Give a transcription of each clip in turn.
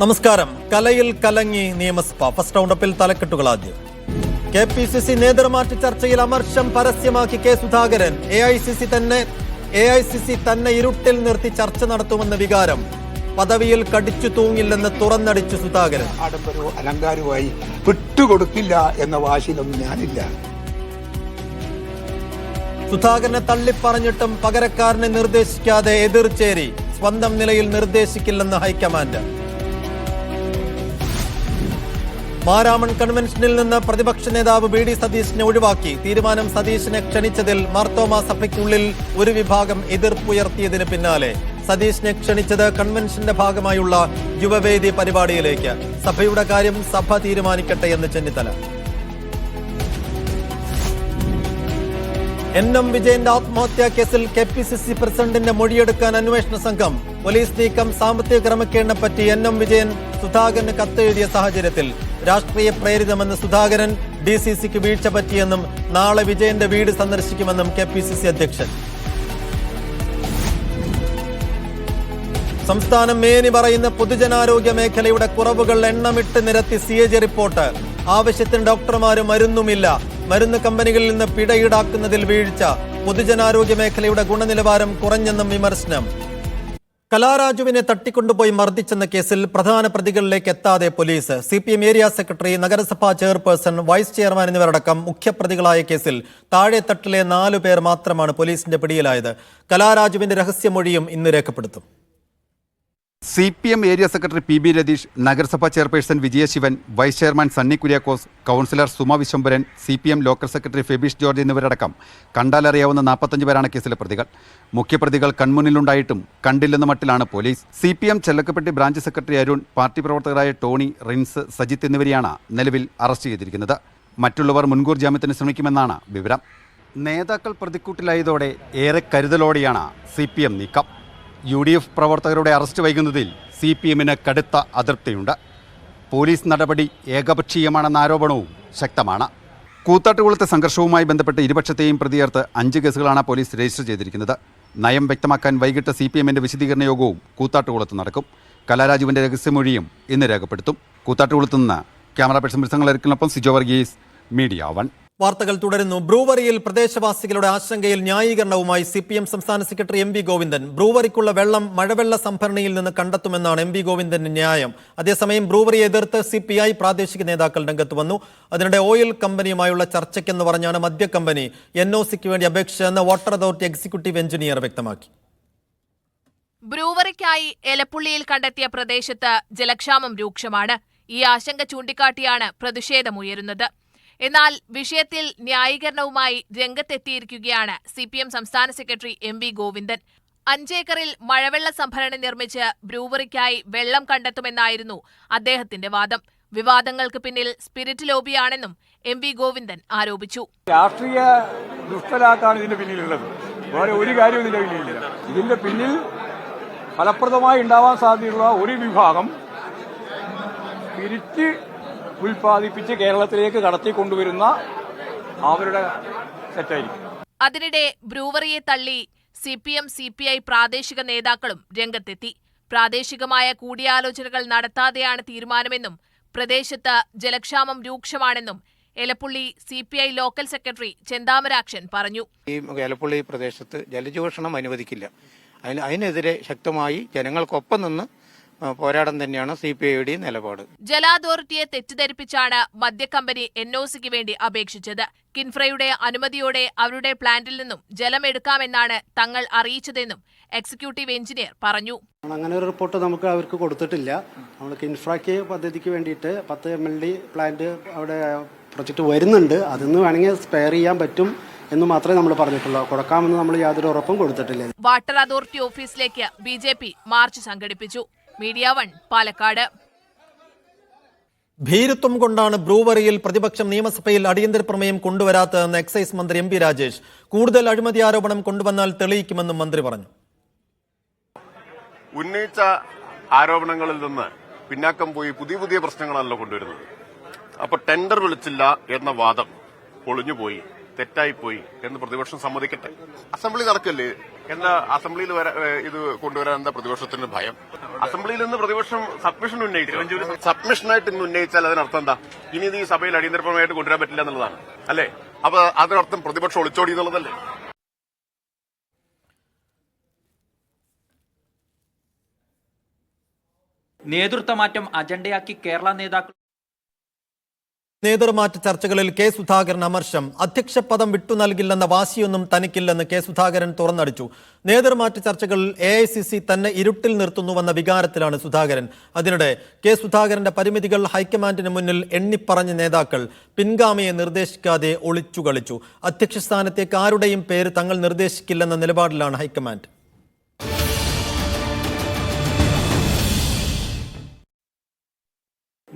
നമസ്കാരം. കലയിൽ കലങ്ങി നിയമസഭ. ഫസ്റ്റ് റൗണ്ടപ്പിൽ തലക്കെട്ടുകൾ ആദ്യം. കെ പി സി സി നേതൃമാറ്റ ചർച്ചയിൽ അമർഷം പരസ്യമാക്കി K Sudhakaran. A I C C തന്നെ എ ഐ സി സി തന്നെ ഇരുട്ടിൽ നിർത്തി ചർച്ച നടത്തുമെന്ന വികാരം. പദവിയിൽ കടിച്ചു തൂങ്ങില്ലെന്ന് തുറന്നടിച്ചു സുധാകരൻ. ആഡംബരവും അലങ്കാരവുമായി വിട്ടുകൊടുക്കില്ല എന്ന വാശിയിലൊന്നും ഞാനില്ല. സുധാകരനെ തള്ളിപ്പറഞ്ഞിട്ടും പകരക്കാരനെ നിർദ്ദേശിക്കാതെ എതിർചേരി സ്വന്തം നിലയിൽ നിർദ്ദേശിക്കില്ലെന്ന് ഹൈക്കമാൻഡ്. മാരാമൺ കൺവെൻഷനിൽ നിന്ന് പ്രതിപക്ഷ നേതാവ് ബി ഡി സതീശിനെ ഒഴിവാക്കി. തീരുമാനം സതീശിനെ ക്ഷണിച്ചതിൽ മാർത്തോമ സഭയ്ക്കുള്ളിൽ ഒരു വിഭാഗം എതിർപ്പുയർത്തിയതിന് പിന്നാലെ. സതീശിനെ ക്ഷണിച്ചത് കൺവെൻഷന്റെ ഭാഗമായുള്ള യുവവേദി പരിപാടിയിലേക്ക്. സഭയുടെ കാര്യം സഭ തീരുമാനിക്കട്ടെ എന്ന് ചെന്നിത്തല. എൻ എം വിജയന്റെ ആത്മഹത്യാ കേസിൽ കെ പി സി സി പ്രസിഡന്റിന്റെ മൊഴിയെടുക്കാൻ അന്വേഷണ സംഘം. പോലീസ് നീക്കം സാമ്പത്തിക ക്രമക്കേടിനെ പറ്റി എൻ എം വിജയൻ സുധാകരന് കത്തെഴുതിയ സാഹചര്യത്തിൽ രാഷ്ട്രീയ പ്രേരിതമെന്ന് സുധാകരൻ ഡി സി സിക്ക് വീഴ്ച പറ്റിയെന്നും നാളെ വിജയന്റെ വീട് സന്ദർശിക്കുമെന്നും കെ പി സി സി അധ്യക്ഷൻ. സംസ്ഥാനം മേനി പറയുന്ന പൊതുജനാരോഗ്യ മേഖലയുടെ കുറവുകൾ എണ്ണമിട്ട് നിരത്തി സി എ ജി റിപ്പോർട്ട്. ആവശ്യത്തിന് ഡോക്ടർമാർ മരുന്നുമില്ല. മരുന്ന് കമ്പനികളിൽ നിന്ന് പിഴ ഈടാക്കുന്നതിൽ വീഴ്ച. പൊതുജനാരോഗ്യ മേഖലയുടെ ഗുണനിലവാരം കുറഞ്ഞെന്നും വിമർശനം. കലാരാജുവിനെ തട്ടിക്കൊണ്ടുപോയി മർദ്ദിച്ചെന്ന കേസിൽ പ്രധാന പ്രതികളിലേക്ക് എത്താതെ police. C P M area secretary നഗരസഭാ ചെയർപേഴ്സൺ വൈസ് ചെയർമാൻ എന്നിവരടക്കം മുഖ്യപ്രതികളായ കേസിൽ താഴെത്തട്ടിലെ നാലു പേർ മാത്രമാണ് പോലീസിന്റെ പിടിയിലായത്. കലാരാജുവിന്റെ രഹസ്യമൊഴിയും ഇന്ന് രേഖപ്പെടുത്തും. C P M area secretary P B Ratheesh നഗരസഭാ chairperson Vijayasivan vice chairman Sunny Kuriakose councillor Suma Viswambharan C P M local secretary Febish George എന്നിവരടക്കം കണ്ടാലറിയാവുന്ന നാൽപ്പത്തഞ്ച് പേരാണ് കേസിലെ പ്രതികൾ. മുഖ്യപ്രതികൾ കൺമുന്നിലുണ്ടായിട്ടും കണ്ടില്ലെന്ന മട്ടിലാണ് police. C P M Chellakappetti branch secretary Arun party പ്രവർത്തകരായ ടോണി റിൻസ് സജിത്ത് എന്നിവരെയാണ് നിലവിൽ അറസ്റ്റ് ചെയ്തിരിക്കുന്നത്. മറ്റുള്ളവർ മുൻകൂർ ജാമ്യത്തിന് ശ്രമിക്കുമെന്നാണ് വിവരം. നേതാക്കൾ പ്രതിക്കൂട്ടിലായതോടെ ഏറെ കരുതലോടെയാണ് സി പി എം നീക്കം. യു ഡി എഫ് പ്രവർത്തകരുടെ അറസ്റ്റ് വൈകുന്നതിൽ സി പി എമ്മിന് കടുത്ത അതൃപ്തിയുണ്ട് പോലീസ് നടപടി ഏകപക്ഷീയമാണെന്ന ആരോപണവും ശക്തമാണ്. കൂത്താട്ടുകുളത്തെ സംഘർഷവുമായി ബന്ധപ്പെട്ട് ഇരുപക്ഷത്തെയും പ്രതിയേർത്ത് അഞ്ച് കേസുകളാണ് പോലീസ് രജിസ്റ്റർ ചെയ്തിരിക്കുന്നത്. നയം വ്യക്തമാക്കാൻ വൈകിട്ട് സി പി എമ്മിന്റെ വിശദീകരണ യോഗവും കൂത്താട്ടുകുളത്ത് നടക്കും. കലാരാജുവിന്റെ രഹസ്യമൊഴിയും ഇന്ന് രേഖപ്പെടുത്തും. കൂത്താട്ടുകുളത്ത് നിന്ന് ക്യാമറ പേഴ്സൺ മൃസംഗലൊപ്പം സിജോ വർഗീസ് മീഡിയ വൺ. വാർത്തകൾ തുടരുന്നു. ബ്രൂവറിയിൽ പ്രദേശവാസികളുടെ ആശങ്കയിൽ ന്യായീകരണവുമായി സി പി എം സംസ്ഥാന സെക്രട്ടറി എം വി ഗോവിന്ദൻ. ബ്രൂവറിക്കുള്ള വെള്ളം മഴവെള്ള സംഭരണിയിൽ നിന്ന് കണ്ടെത്തുമെന്നാണ് എം വി ഗോവിന്ദന്റെ ന്യായം. അതേസമയം ബ്രൂവറിയെ എതിർത്ത് സി പി ഐ പ്രാദേശിക നേതാക്കൾ രംഗത്ത് വന്നു. അതിനിടെ ഓയിൽ കമ്പനിയുമായുള്ള ചർച്ചയ്ക്കെന്ന് പറഞ്ഞാണ് മദ്യ കമ്പനി എൻ ഒ സിക്ക് വേണ്ടി അപേക്ഷിച്ചതെന്ന് വാട്ടർ അതോറിറ്റി എക്സിക്യൂട്ടീവ് എഞ്ചിനീയർ വ്യക്തമാക്കി. ബ്രൂവറിക്കായി എലപ്പുള്ളിയിൽ കണ്ടെത്തിയ പ്രദേശത്ത് ജലക്ഷാമം രൂക്ഷമാണ്. ഈ ആശങ്ക ചൂണ്ടിക്കാട്ടിയാണ് പ്രതിഷേധമുയരുന്നത്. എന്നാൽ വിഷയത്തിൽ ന്യായീകരണവുമായി രംഗത്തെത്തിയിരിക്കുകയാണ് സി പി എം സംസ്ഥാന സെക്രട്ടറി എം വി ഗോവിന്ദൻ. അഞ്ചേക്കറിൽ മഴവെള്ള സംഭരണി നിർമ്മിച്ച് ബ്രൂവറിക്കായി വെള്ളം കണ്ടെത്തുമെന്നായിരുന്നു അദ്ദേഹത്തിന്റെ വാദം. വിവാദങ്ങൾക്ക് പിന്നിൽ സ്പിരിറ്റ് ലോബിയാണെന്നും എം വി ഗോവിന്ദൻ ആരോപിച്ചു. രാഷ്ട്രീയ ദുഷ്ടലാക്കാണ് ഇതിന്റെ പിന്നിലുള്ളത്. വേറെ ഒരു കാര്യവും ഇതിന്റെ ഇതിന്റെ പിന്നിൽ ഫലപ്രദമായി ഉണ്ടാവാൻ സാധ്യതയുള്ള ഒരു വിഭാഗം സ്പിരിറ്റ് ഉൽപ്പാദിപ്പിച്ച് കേരളത്തിലേക്ക് കടത്തിക്കൊണ്ടുവരുന്ന അവരുടെ സെറ്റായിരിക്കും. അതിനിടെ ബ്രൂവറിയെ തള്ളി C P M C P I പ്രാദേശിക നേതാക്കളും രംഗത്തെത്തി. പ്രാദേശികമായ കൂടിയാലോചനകൾ നടത്താതെയാണ് തീരുമാനമെന്നും പ്രദേശത്ത് ജലക്ഷാമം രൂക്ഷമാണെന്നും Elappully C P I local secretary Chenthamarakshan പറഞ്ഞു. ഈ എലപ്പുള്ളി പ്രദേശത്ത് ജലചൂഷണം അനുവദിക്കില്ല. അതിനെതിരെ ശക്തമായി ജനങ്ങൾക്കൊപ്പം നിന്ന് പോരാടം തന്നെയാണ് സി പി ഐയുടെ നിലപാട്. ജല അതോറിറ്റിയെ തെറ്റിദ്ധരിപ്പിച്ചാണ് മദ്യക്കമ്പനി എൻ ഒ സിക്ക് വേണ്ടി അപേക്ഷിച്ചത്. കിൻഫ്രയുടെ അനുമതിയോടെ അവരുടെ പ്ലാന്റിൽ നിന്നും ജലം എടുക്കാമെന്നാണ് തങ്ങൾ അറിയിച്ചതെന്നും എക്സിക്യൂട്ടീവ് എഞ്ചിനീയർ പറഞ്ഞു. അങ്ങനെ ഒരു റിപ്പോർട്ട് നമുക്ക് അവർക്ക് കൊടുത്തിട്ടില്ല. നമ്മൾ കിൻഫ്രയ്ക്ക് പദ്ധതിക്ക് വേണ്ടിയിട്ട് പത്ത് എം എൽ ഡി പ്ലാന്റ് അവിടെ പ്രൊജക്റ്റ് വരുന്നുണ്ട്. അതിന്ന് വേണമെങ്കിൽ സ്പെയർ ചെയ്യാൻ പറ്റും എന്ന് മാത്രമേ നമ്മൾ പറഞ്ഞിട്ടുള്ളൂ. കൊടുക്കാമെന്ന് നമ്മൾ യാതൊരു ഉറപ്പും കൊടുത്തിട്ടില്ല. വാട്ടർ അതോറിറ്റി ഓഫീസിലേക്ക് ബി ജെ പി മാർച്ച് സംഘടിപ്പിച്ചു. Media one Palakkad. ഭീരുത്വം കൊണ്ടാണ് ബ്രൂവറിയിൽ പ്രതിപക്ഷം നിയമസഭയിൽ അടിയന്തര പ്രമേയം കൊണ്ടുവരാത്തതെന്ന് എക്സൈസ് മന്ത്രി എം പി രാജേഷ്. കൂടുതൽ അഴിമതി ആരോപണം കൊണ്ടുവന്നാൽ തെളിയിക്കുമെന്നും മന്ത്രി പറഞ്ഞു. ഉന്നയിച്ച ആരോപണങ്ങളിൽ നിന്ന് പിന്നാക്കം പോയി പുതിയ പുതിയ പ്രശ്നങ്ങളാണല്ലോ കൊണ്ടുവരുന്നത്. അപ്പൊ ടെൻഡർ വിളിച്ചില്ല എന്ന വാദം പൊളിഞ്ഞുപോയി. തെറ്റായി പോയി എന്ന് പ്രതിപക്ഷം സമ്മതിക്കട്ടെ. അസംബ്ലി നടക്കല്ലേ? എന്താ അസംബ്ലിയിൽ വര ഇത് കൊണ്ടുവരാൻ എന്താ പ്രതിപക്ഷത്തിന് ഭയം? അസംബ്ലിയിൽ നിന്ന് പ്രതിപക്ഷം സബ്മിഷൻ ഉന്നയിച്ചു? സബ്മിഷനായിട്ട് ഇന്ന് ഉന്നയിച്ചാൽ അതിനർത്ഥം എന്താ? ഇനി ഇത് ഈ സഭയിൽ അടിയന്തരപരമായിട്ട് കൊണ്ടുവരാൻ പറ്റില്ല എന്നുള്ളതാണ്. അല്ലേ? അപ്പൊ അതിനർത്ഥം പ്രതിപക്ഷം ഒളിച്ചോടി എന്നുള്ളതല്ലേ? നേതൃത്വമാറ്റം അജണ്ടയാക്കി കേരള നേതാക്കൾ നേതൃമാറ്റ ചർച്ചകളിൽ കെ സുധാകരൻ അമർഷം. അധ്യക്ഷ പദം വിട്ടു നൽകില്ലെന്ന വാശിയൊന്നും തനിക്കില്ലെന്ന് കെ സുധാകരൻ തുറന്നടിച്ചു. നേതൃമാറ്റ ചർച്ചകളിൽ എ ഐ സി സി തന്നെ ഇരുട്ടിൽ നിർത്തുന്നുവെന്ന വികാരത്തിലാണ് സുധാകരൻ. അതിനിടെ കെ സുധാകരന്റെ പരിമിതികൾ ഹൈക്കമാൻഡിന് മുന്നിൽ എണ്ണിപ്പറഞ്ഞ നേതാക്കൾ പിൻഗാമിയെ നിർദ്ദേശിക്കാതെ ഒളിച്ചു കളിച്ചു അധ്യക്ഷ സ്ഥാനത്തേക്ക് ആരുടെയും പേര് തങ്ങൾ നിർദ്ദേശിക്കില്ലെന്ന നിലപാടിലാണ് ഹൈക്കമാൻഡ്.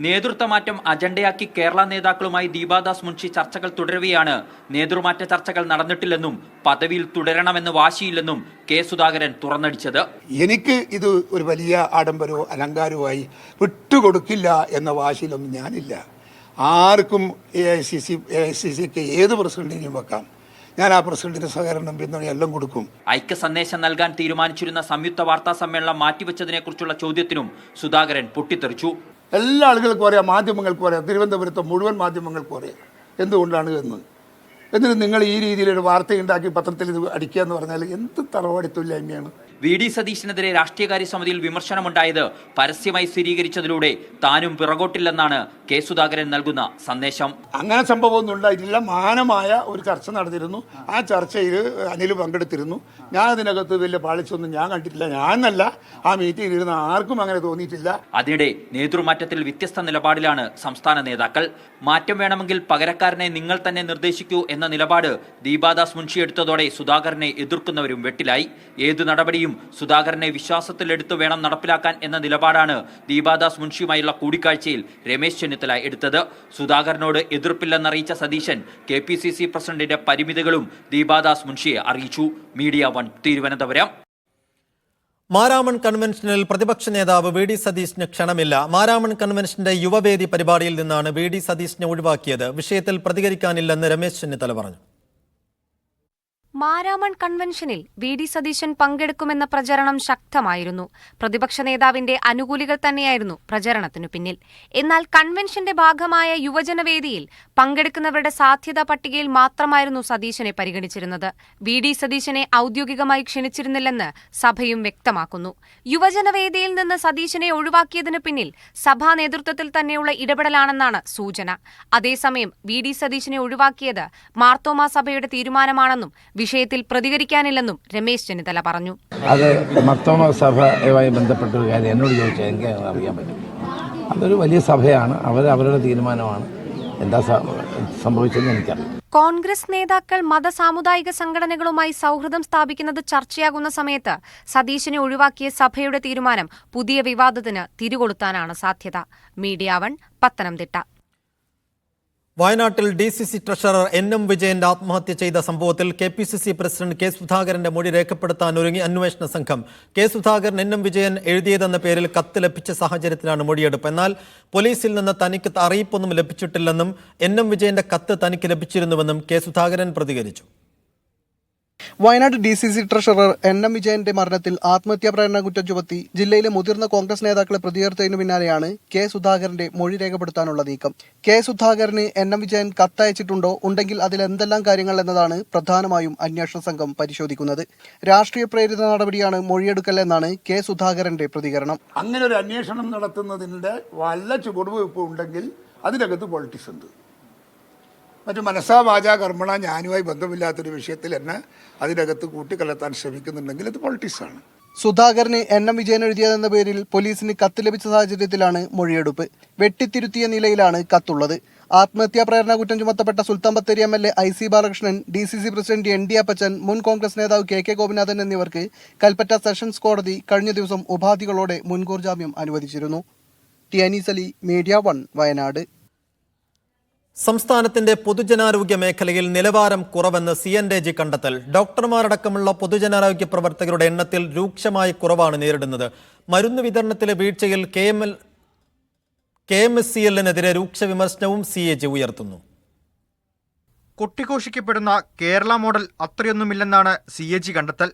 നേതൃത്വമാറ്റം അജണ്ടയാക്കി കേരള നേതാക്കളുമായി ദീപാദാസ് മുൻഷി ചർച്ചകൾ തുടരവെയാണ് നേതൃമാറ്റ ചർച്ചകൾ നടന്നിട്ടില്ലെന്നും പദവിയിൽ തുടരണമെന്ന് വാശിയില്ലെന്നും കെ സുധാകരൻ തുറന്നടിച്ചത്. എനിക്ക് ഇത് ഒരു വലിയ ആഡംബരവും അലങ്കാരവുമായി വിട്ടുകൊടുക്കില്ല എന്ന വാശിയിലൊന്നും ഞാനില്ല. ആർക്കും A I C C A I C സിക്ക് ഏത് പ്രസിഡന്റിനെയും വെക്കാം. ഞാൻ ആ പ്രസിഡന്റിന് സഹകരണം പിന്തുണ എല്ലാം കൊടുക്കും. ഐക്യ സന്ദേശം നൽകാൻ തീരുമാനിച്ചിരുന്ന സംയുക്ത വാർത്താ സമ്മേളനം മാറ്റിവെച്ചതിനെക്കുറിച്ചുള്ള ചോദ്യത്തിനും സുധാകരൻ പൊട്ടിത്തെറിച്ചു. എല്ലാ ആളുകൾക്കും അറിയാം മാധ്യമങ്ങൾക്കും അറിയാം തിരുവനന്തപുരത്തെ മുഴുവൻ മാധ്യമങ്ങൾക്കും അറിയാം. എന്തുകൊണ്ടാണ് എന്ന്? എന്നിട്ട് നിങ്ങൾ ഈ രീതിയിലൊരു വാർത്തയുണ്ടാക്കി പത്രത്തിൽ ഇത് അടിക്കുക എന്ന് പറഞ്ഞാൽ എന്ത് തറവാടിത്തുല്യായ്മയാണ് വി ഡി സതീശനെതിരെ രാഷ്ട്രീയകാര്യ സമിതിയിൽ വിമർശനമുണ്ടായത് പരസ്യമായി സ്ഥിരീകരിച്ചതിലൂടെ താനും പിറകോട്ടില്ലെന്നാണ് കെ സുധാകരൻ നൽകുന്ന സന്ദേശം. അങ്ങനെ സംഭവമൊന്നും ഉണ്ടായിട്ടില്ല മാനമായ ഒരു ചർച്ച നടന്നിരുന്നു. ആ ചർച്ചയിൽ അനിൽ പങ്കെടുത്തിരുന്നു. ഞാൻ അതിനകത്ത് വലിയ പാളിച്ചൊന്നും ഞാൻ കണ്ടിട്ടില്ല. ഞാനല്ല ആ മീറ്റിംഗിൽ ഇരുന്ന. ആർക്കും അങ്ങനെ തോന്നിയിട്ടില്ല. അതിനിടെ നേതൃമാറ്റത്തിൽ വ്യത്യസ്ത നിലപാടിലാണ് സംസ്ഥാന നേതാക്കൾ. മാറ്റം വേണമെങ്കിൽ പകരക്കാരനെ നിങ്ങൾ തന്നെ നിർദ്ദേശിക്കൂ എന്ന നിലപാട് ദീപാദാസ് മുൻഷി എടുത്തതോടെ സുധാകരനെ എതിർക്കുന്നവരും വെട്ടിലായി. ഏത് നടപടിയും സുധാകരനെ വിശ്വാസത്തിലെടുത്ത് വേണം നടപ്പിലാക്കാൻ എന്ന നിലപാടാണ് ദീപാദാസ് മുൻഷിയുമായുള്ള കൂടിക്കാഴ്ചയിൽ രമേശ് ചെന്നിത്തല എടുത്തത്. സുധാകരനോട് എതിർപ്പില്ലെന്നറിയിച്ച Satheesan K P C C പ്രസിഡന്റിന്റെ പരിമിതികളും ദീപാദാസ് മുൻഷിയെ അറിയിച്ചു. Media one Thiruvananthapuram. മാരാമൺ കൺവെൻഷനിൽ പ്രതിപക്ഷ നേതാവ് വി ഡി സതീശിന് ക്ഷണമില്ല. മാരാമൺ കൺവെൻഷന്റെ യുവവേദി പരിപാടിയിൽ നിന്നാണ് വി ഡി സതീശിനെ ഒഴിവാക്കിയത്. വിഷയത്തിൽ പ്രതികരിക്കാനില്ലെന്ന് രമേശ് ചെന്നിത്തല പറഞ്ഞു. മാരാമൺ കൺവെൻഷനിൽ വി ഡി സതീശൻ പങ്കെടുക്കുമെന്ന പ്രചരണം ശക്തമായിരുന്നു. പ്രതിപക്ഷ നേതാവിന്റെ അനുകൂലികൾ തന്നെയായിരുന്നു പ്രചരണത്തിനു പിന്നിൽ. എന്നാൽ കൺവെൻഷന്റെ ഭാഗമായ യുവജനവേദിയിൽ പങ്കെടുക്കുന്നവരുടെ സാധ്യതാ പട്ടികയിൽ മാത്രമായിരുന്നു സതീശനെ പരിഗണിച്ചിരുന്നത്. വി ഡി സതീശനെ ഔദ്യോഗികമായി ക്ഷണിച്ചിരുന്നില്ലെന്ന് സഭയും വ്യക്തമാക്കുന്നു. യുവജനവേദിയിൽ നിന്ന് സതീശനെ ഒഴിവാക്കിയതിനു പിന്നിൽ സഭാ നേതൃത്വത്തിൽ തന്നെയുള്ള ഇടപെടലാണെന്നാണ് സൂചന. അതേസമയം വി ഡി സതീശനെ ഒഴിവാക്കിയത് മാർത്തോമാ സഭയുടെ തീരുമാനമാണെന്നും വിഷയത്തിൽ പ്രതികരിക്കാനില്ലെന്നും രമേശ് ചെന്നിത്തല പറഞ്ഞു. അത് മർത്തോമ സഭയുമായി ബന്ധപ്പെട്ട ഒരു കാര്യം എന്നോട് ചോദിച്ചാൽ എനിക്ക് അറിയാൻ പറ്റും. അതൊരു വലിയ സഭയാണ്. അവർ അവരുടെ തീരുമാനമാണ്. എന്താ സംഭവിച്ചതെന്ന് എനിക്കറിയാം. കോൺഗ്രസ് നേതാക്കൾ മതസാമുദായിക സംഘടനകളുമായി സൗഹൃദം സ്ഥാപിക്കുന്നത് ചർച്ചയാകുന്ന സമയത്ത് സതീശനെ ഒഴിവാക്കിയ സഭയുടെ തീരുമാനം പുതിയ വിവാദത്തിന് തിരികൊളുത്താനാണ് സാധ്യത. Media one Pathanamthitta. വയനാട്ടിൽ D C C treasurer N M വിജയന്റെ ആത്മഹത്യ ചെയ്ത സംഭവത്തിൽ K P C C president K സുധാകരന്റെ മൊഴി രേഖപ്പെടുത്താൻ ഒരുങ്ങി അന്വേഷണ സംഘം. K Sudhakaran N M Vijayan എഴുതിയതെന്ന പേരിൽ കത്ത് ലഭിച്ച സാഹചര്യത്തിലാണ് മൊഴിയെടുപ്പ്. എന്നാൽ പോലീസിൽ നിന്ന് തനിക്ക് അറിയിപ്പൊന്നും ലഭിച്ചിട്ടില്ലെന്നും എൻ എം വിജയന്റെ കത്ത് തനിക്ക് ലഭിച്ചിരുന്നുവെന്നും കെ സുധാകരൻ പ്രതികരിച്ചു. Wayanad D C C treasurer N M വിജയന്റെ മരണത്തിൽ ആത്മഹത്യാ പ്രേരണ കുറ്റം ചുമത്തി ജില്ലയിലെ മുതിർന്ന കോൺഗ്രസ് നേതാക്കളെ പ്രതികരിച്ചതിനു പിന്നാലെയാണ് കെ സുധാകരന്റെ മൊഴി രേഖപ്പെടുത്താനുള്ള നീക്കം. കെ സുധാകരന് എൻ എം വിജയൻ കത്തയച്ചിട്ടുണ്ടോ? ഉണ്ടെങ്കിൽ അതിൽ എന്തെല്ലാം കാര്യങ്ങൾ എന്നതാണ് പ്രധാനമായും അന്വേഷണ സംഘം പരിശോധിക്കുന്നത്. രാഷ്ട്രീയ പ്രേരിത നടപടിയാണ് മൊഴിയെടുക്കൽ എന്നാണ് കെ സുധാകരന്റെ പ്രതികരണം. അങ്ങനെ ഒരു അന്വേഷണം നടത്തുന്നതിന്റെ വല്ല ചുവടുവയ്പ് ഉണ്ടെങ്കിൽ അതിനകത്ത് പൊളിറ്റിക്സ് ഉണ്ട്. മറ്റു മനസ്സാ വാച കർമ്മണ ഞാനുമായി ബന്ധമില്ലാത്തൊരു വിഷയത്തിൽ എന്നെ അതിനകത്ത് കൂട്ടിക്കലർത്താൻ ശ്രമിക്കുന്നുണ്ടെങ്കിൽ അത് പൊളിറ്റിക്സാണ്. സുധാകരന് എൻ എം വിജയൻ എഴുതിയതെന്ന പേരിൽ പോലീസിന് കത്ത് ലഭിച്ച സാഹചര്യത്തിലാണ് മൊഴിയെടുപ്പ്. വെട്ടിത്തിരുത്തിയ നിലയിലാണ് കത്തുള്ളത്. ആത്മഹത്യാ പ്രേരണ കുറ്റം ചുമത്തപ്പെട്ട Sultan Bathery M L A I C Balakrishnan D C C president N D Appachan മുൻ കോൺഗ്രസ് നേതാവ് കെ കെ ഗോപിനാഥൻ എന്നിവർക്ക് കൽപ്പറ്റ സെഷൻസ് കോടതി കഴിഞ്ഞ ദിവസം ഉപാധികളോടെ മുൻകൂർ ജാമ്യം അനുവദിച്ചിരുന്നു. T Anees Ali media one Wayanad. സംസ്ഥാനത്തിന്റെ പൊതുജനാരോഗ്യ മേഖലയിൽ നിലവാരം കുറവെന്ന് സി എൻ ജി കണ്ടെത്തൽ. ഡോക്ടർമാരടക്കമുള്ള പൊതുജനാരോഗ്യ പ്രവർത്തകരുടെ എണ്ണത്തിൽ രൂക്ഷമായ കുറവാണ് നേരിടുന്നത്. മരുന്ന് വിതരണത്തിലെ വീഴ്ചയിൽ K M L K M S C എല്ലിനെതിരെ രൂക്ഷ വിമർശനവും സി എ ജി ഉയർത്തുന്നു. കൊട്ടിഘോഷിക്കപ്പെടുന്ന കേരള മോഡൽ അത്രയൊന്നുമില്ലെന്നാണ് സി എ ജി കണ്ടെത്തൽ.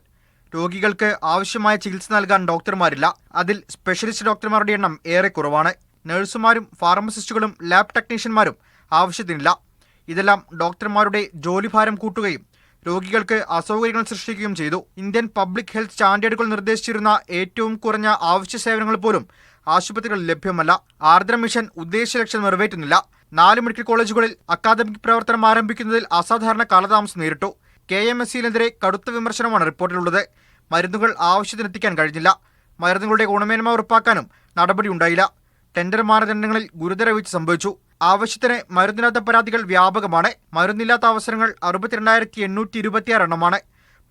രോഗികൾക്ക് ആവശ്യമായ ചികിത്സ നൽകാൻ ഡോക്ടർമാരില്ല. അതിൽ സ്പെഷ്യലിസ്റ്റ് ഡോക്ടർമാരുടെ എണ്ണം ഏറെ കുറവാണ്. നഴ്സുമാരും ഫാർമസിസ്റ്റുകളും ലാബ് ടെക്നീഷ്യന്മാരും ആവശ്യത്തിനില്ല. ഇതെല്ലാം ഡോക്ടർമാരുടെ ജോലിഭാരം കൂട്ടുകയും രോഗികൾക്ക് അസൗകര്യങ്ങൾ സൃഷ്ടിക്കുകയും ചെയ്തു. ഇന്ത്യൻ പബ്ലിക് ഹെൽത്ത് സ്റ്റാൻഡേർഡുകൾ നിർദ്ദേശിച്ചിരുന്ന ഏറ്റവും കുറഞ്ഞ ആവശ്യ സേവനങ്ങൾ പോലും ആശുപത്രികളിൽ ലഭ്യമല്ല. ആർദ്ര മിഷൻ ഉദ്ദേശ ലക്ഷ്യം നിറവേറ്റുന്നില്ല. നാല് മെഡിക്കൽ കോളേജുകളിൽ അക്കാദമിക് പ്രവർത്തനം ആരംഭിക്കുന്നതിൽ അസാധാരണ കാലതാമസം നേരിട്ടു. കെ എം എസ് സിയിലെതിരെ കടുത്ത വിമർശനമാണ് റിപ്പോർട്ടിലുള്ളത്. മരുന്നുകൾ ആവശ്യത്തിനെത്തിക്കാൻ കഴിഞ്ഞില്ല. മരുന്നുകളുടെ ഗുണമേന്മ ഉറപ്പാക്കാനും നടപടിയുണ്ടായില്ല. ടെൻഡർ മാനദണ്ഡങ്ങളിൽ ഗുരുതര വീഴ്ച സംഭവിച്ചു. ആവശ്യത്തിന് മരുന്നില്ലാത്ത പരാതികൾ വ്യാപകമാണ്. മരുന്നില്ലാത്ത അവസരങ്ങൾ അറുപത്തിരണ്ടായിരത്തി എണ്ണൂറ്റി ഇരുപത്തിയാറ് എണ്ണമാണ്.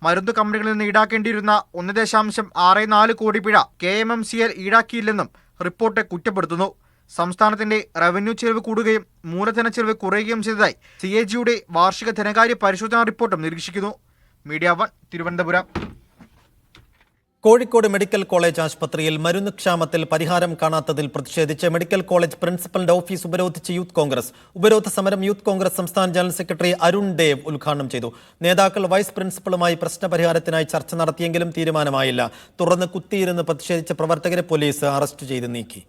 മരുന്ന് കമ്പനികളിൽ നിന്ന് ഈടാക്കേണ്ടിയിരുന്ന ഒന്ന് ദശാംശം ആറ് നാല് കോടി പിഴ K M M C L ഈടാക്കിയില്ലെന്നും report കുറ്റപ്പെടുത്തുന്നു. സംസ്ഥാനത്തിന്റെ റവന്യൂ ചെലവ് കൂടുകയും മൂലധന ചെലവ് കുറയുകയും ചെയ്തതായി സി എ ജിയുടെ വാർഷിക ധനകാര്യ പരിശോധനാ റിപ്പോർട്ടും നിരീക്ഷിക്കുന്നു. Media one Thiruvananthapuram. Kozhikode medical college ആശുപത്രിയിൽ മരുന്ന് ക്ഷാമത്തിൽ പരിഹാരം കാണാത്തതിൽ പ്രതിഷേധിച്ച് മെഡിക്കൽ കോളേജ് പ്രിൻസിപ്പലിന്റെ ഓഫീസ് ഉപരോധിച്ച് യൂത്ത് കോൺഗ്രസ്. ഉപരോധ സമരം യൂത്ത് കോൺഗ്രസ് സംസ്ഥാന ജനറൽ സെക്രട്ടറി അരുൺ ദേവ് ഉദ്ഘാടനം ചെയ്തു. നേതാക്കൾ വൈസ് പ്രിൻസിപ്പളുമായി പ്രശ്നപരിഹാരത്തിനായി ചർച്ച നടത്തിയെങ്കിലും തീരുമാനമായില്ല. തുടർന്ന് കുത്തിയിരുന്ന് പ്രതിഷേധിച്ച പ്രവർത്തകരെ പോലീസ് അറസ്റ്റ് ചെയ്ത് നീക്കി.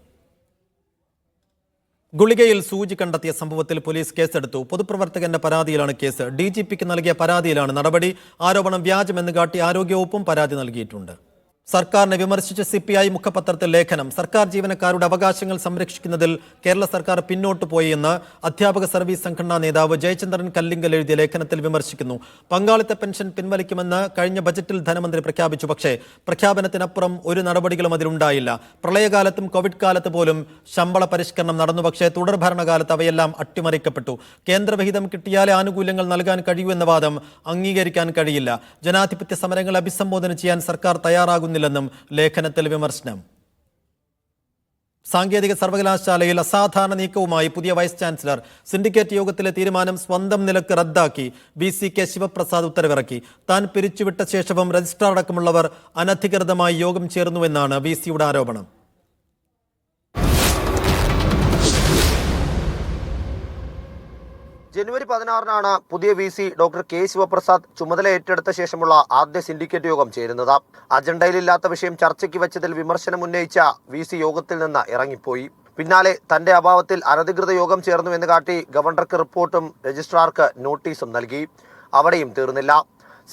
ഗുളികയിൽ സൂചി കണ്ടെത്തിയ സംഭവത്തിൽ പോലീസ് കേസെടുത്തു. പൊതുപ്രവർത്തകന്റെ പരാതിയിലാണ് കേസ്. ഡി നൽകിയ പരാതിയിലാണ് നടപടി. ആരോപണം വ്യാജമെന്ന് കാട്ടി ആരോഗ്യവകുപ്പും പരാതി നൽകിയിട്ടുണ്ട്. സർക്കാരിനെ വിമർശിച്ച സി പി ഐ മുഖപത്രത്തിൽ ലേഖനം. സർക്കാർ ജീവനക്കാരുടെ അവകാശങ്ങൾ സംരക്ഷിക്കുന്നതിൽ കേരള സർക്കാർ പിന്നോട്ട് പോയെന്ന് അധ്യാപക സർവീസ് സംഘടനാ നേതാവ് ജയചന്ദ്രൻ കല്ലിങ്കൽ എഴുതിയ ലേഖനത്തിൽ വിമർശിക്കുന്നു. പങ്കാളിത്ത പെൻഷൻ പിൻവലിക്കുമെന്ന് കഴിഞ്ഞ ബജറ്റിൽ ധനമന്ത്രി പ്രഖ്യാപിച്ചു. പക്ഷേ പ്രഖ്യാപനത്തിനപ്പുറം ഒരു നടപടികളും അതിലുണ്ടായില്ല. പ്രളയകാലത്തും കോവിഡ് കാലത്ത് പോലും ശമ്പള പരിഷ്കരണം നടന്നു. പക്ഷേ തുടർ ഭരണകാലത്ത് അവയെല്ലാം അട്ടിമറിക്കപ്പെട്ടു. കേന്ദ്രവിഹിതം കിട്ടിയാലേ ആനുകൂല്യങ്ങൾ നൽകാൻ കഴിയൂ എന്ന വാദം അംഗീകരിക്കാൻ കഴിയില്ല. ജനാധിപത്യ സമരങ്ങളെ അഭിസംബോധന ചെയ്യാൻ സർക്കാർ തയ്യാറാകുന്നില്ലെന്നും ലേഖനത്തിൽ വിമർശനം. സാങ്കേതിക സർവകലാശാലയിൽ അസാധാരണ നീക്കവുമായി പുതിയ വൈസ് ചാൻസലർ സിൻഡിക്കേറ്റ് യോഗത്തിലെ തീരുമാനം സ്വന്തം നിലയ്ക്ക് റദ്ദാക്കി. ബി സി കെ ശിവപ്രസാദ് ഉത്തരവിറക്കി. താൻ പിരിച്ചുവിട്ട ശേഷവും രജിസ്ട്രാർ അടക്കമുള്ളവർ അനധികൃതമായി യോഗം ചേർന്നുവെന്നാണ് ബി സിയുടെ ആരോപണം. ജനുവരി പതിനാറിനാണ് പുതിയ V C doctor K Sivaprasad ചുമതല ഏറ്റെടുത്ത ശേഷമുള്ള ആദ്യ സിൻഡിക്കേറ്റ് യോഗം ചേരുന്നത്. അജണ്ടയിലില്ലാത്ത വിഷയം ചർച്ചയ്ക്ക് വെച്ചതിൽ വിമർശനം ഉന്നയിച്ച വി സി യോഗത്തിൽ നിന്ന് ഇറങ്ങിപ്പോയി. പിന്നാലെ തന്റെ അഭാവത്തിൽ അനധികൃത യോഗം ചേർന്നു എന്ന് കാട്ടി ഗവർണർക്ക് റിപ്പോർട്ടും രജിസ്ട്രാർക്ക് നോട്ടീസും നൽകി. അവിടെയും തീർന്നില്ല.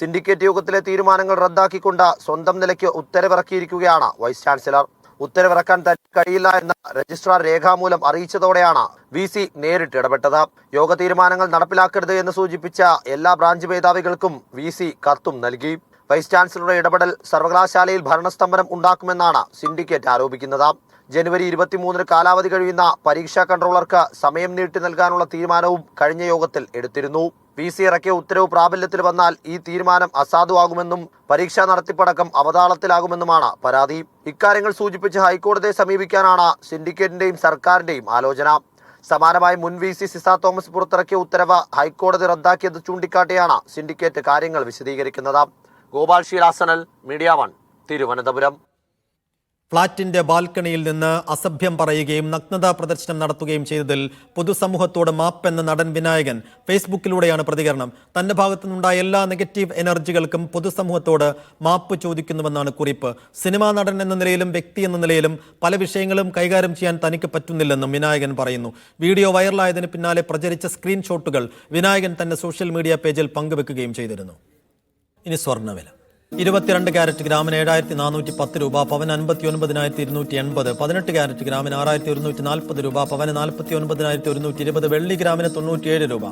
സിൻഡിക്കേറ്റ് യോഗത്തിലെ തീരുമാനങ്ങൾ റദ്ദാക്കിക്കൊണ്ട് സ്വന്തം നിലയ്ക്ക് ഉത്തരവിറക്കിയിരിക്കുകയാണ് വൈസ് ചാൻസലർ. ഉത്തരവിറക്കാൻ തന്നെ കഴിയില്ല എന്ന് രജിസ്ട്രാർ രേഖാമൂലം അറിയിച്ചതോടെയാണ് വി സി നേരിട്ട് ഇടപെട്ടത്. യോഗ തീരുമാനങ്ങൾ നടപ്പിലാക്കരുത് എന്ന് സൂചിപ്പിച്ച എല്ലാ ബ്രാഞ്ച് മേധാവികൾക്കും വി സി കത്തും നൽകി. വൈസ് ചാൻസലറുടെ ഇടപെടൽ സർവകലാശാലയിൽ ഭരണസ്തംഭനം ഉണ്ടാക്കുമെന്നാണ് സിൻഡിക്കേറ്റ് ആരോപിക്കുന്നത്. ജനുവരി ഇരുപത്തിമൂന്നിന് കാലാവധി കഴിയുന്ന പരീക്ഷാ കൺട്രോളർക്ക് സമയം നീട്ടി നൽകാനുള്ള തീരുമാനവും കഴിഞ്ഞ യോഗത്തിൽ എടുത്തിരുന്നു. വി സി ഇറക്കിയ ഉത്തരവ് പ്രാബല്യത്തിൽ വന്നാൽ ഈ തീരുമാനം അസാധുവാകുമെന്നും പരീക്ഷാ നടത്തിപ്പടക്കം അവതാളത്തിലാകുമെന്നുമാണ് പരാതി. ഇക്കാര്യങ്ങൾ സൂചിപ്പിച്ച് ഹൈക്കോടതിയെ സമീപിക്കാനാണ് സിൻഡിക്കേറ്റിന്റെയും സർക്കാരിന്റെയും ആലോചന. സമാനമായി മുൻ വി സി സിസ തോമസ് പുറത്തിറക്കിയ ഉത്തരവ് ഹൈക്കോടതി റദ്ദാക്കിയത് ചൂണ്ടിക്കാട്ടിയാണ് സിൻഡിക്കേറ്റ് കാര്യങ്ങൾ വിശദീകരിക്കുന്നത്. ഗോപാൽ ശീലാസനൽ മീഡിയ വൺ തിരുവനന്തപുരം. ഫ്ളാറ്റിന്റെ ബാൽക്കണിയിൽ നിന്ന് അസഭ്യം പറയുകയും നഗ്നതാ പ്രദർശനം നടത്തുകയും ചെയ്തതിൽ പൊതുസമൂഹത്തോട് മാപ്പെന്ന നടൻ വിനായകൻ ഫേസ്ബുക്കിലൂടെയാണ് പ്രതികരണം. തന്റെ ഭാഗത്തുനിന്നുണ്ടായ എല്ലാ നെഗറ്റീവ് എനർജികൾക്കും പൊതുസമൂഹത്തോട് മാപ്പ് ചോദിക്കുന്നുവെന്നാണ് കുറിപ്പ്. സിനിമാ നടൻ എന്ന നിലയിലും വ്യക്തി എന്ന നിലയിലും പല വിഷയങ്ങളും കൈകാര്യം ചെയ്യാൻ തനിക്ക് പറ്റുന്നില്ലെന്നും വിനായകൻ പറയുന്നു. വീഡിയോ വൈറലായതിന് പിന്നാലെ പ്രചരിച്ച സ്ക്രീൻഷോട്ടുകൾ വിനായകൻ തന്റെ സോഷ്യൽ മീഡിയ പേജിൽ പങ്കുവെക്കുകയും ചെയ്തിരുന്നു. ഇനി സ്വർണവില. ഇരുപത്തിരണ്ട് ക്യാരറ്റ് ഗ്രാമിന് ഏഴായിരത്തി നാനൂറ്റി പത്ത് രൂപ പവൻ അൻപത്തി ഒൻപതിനായിരത്തി ഇരുന്നൂറ്റി എൺപത് പതിനെട്ട് ക്യാരറ്റ് ഗ്രാമിന് ആറായിരത്തി ഒരുന്നൂറ്റി നാൽപ്പത് രൂപ പവന് നാൽപ്പത്തി ഒൻപതിനായിരത്തി ഒരുന്നൂറ്റി ഇരുപത് വെള്ളി ഗ്രാമിന് തൊണ്ണൂറ്റിയേഴ് രൂപ.